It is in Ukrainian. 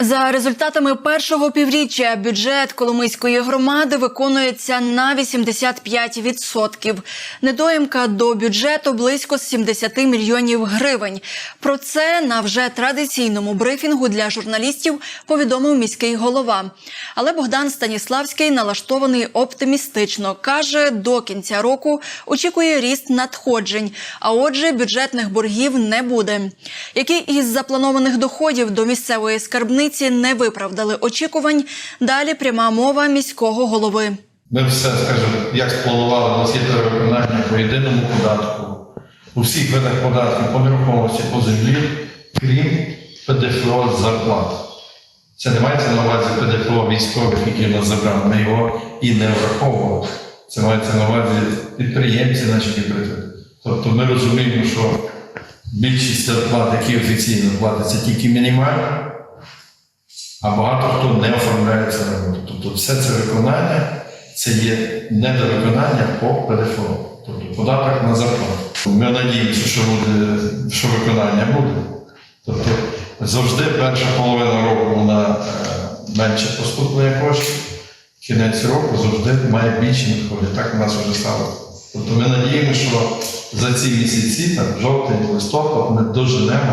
За результатами першого півріччя бюджет Коломийської громади виконується на 85%. Недоїмка до бюджету близько 70 мільйонів гривень. Про це на вже традиційному брифінгу для журналістів повідомив міський голова. Але Богдан Станіславський налаштований оптимістично. каже, до кінця року очікує ріст надходжень, а отже, бюджетних боргів не буде. Які із запланованих доходів до місцевої скарбниці не виправдали очікувань. Далі пряма мова міського голови. Ми все, скажімо, як спланували, нас є перевиконання по єдиному податку, у всіх видах податків по нерухомості, по землі, крім ПДФО зарплат. Це не мається на увазі ПДФО військових, які нас забрали. Ми його і не враховували. Це мається на увазі підприємці, наші підприємці. Тобто ми розуміємо, що більшість зарплат, які офіційно платяться, тільки мінімальні, а багато хто не оформляється на роботу. Тобто все це виконання це є недовиконання по ПДФО, тобто податок на зарплату. Ми надіємося, що буде, що виконання буде. Тобто завжди перша половина року вона е, менше поступлення коштів, кінець року завжди має більші надходи. Так у нас вже стало. Тобто ми надіємося, що за ці місяці, там, жовтень, листопад, ми доженемо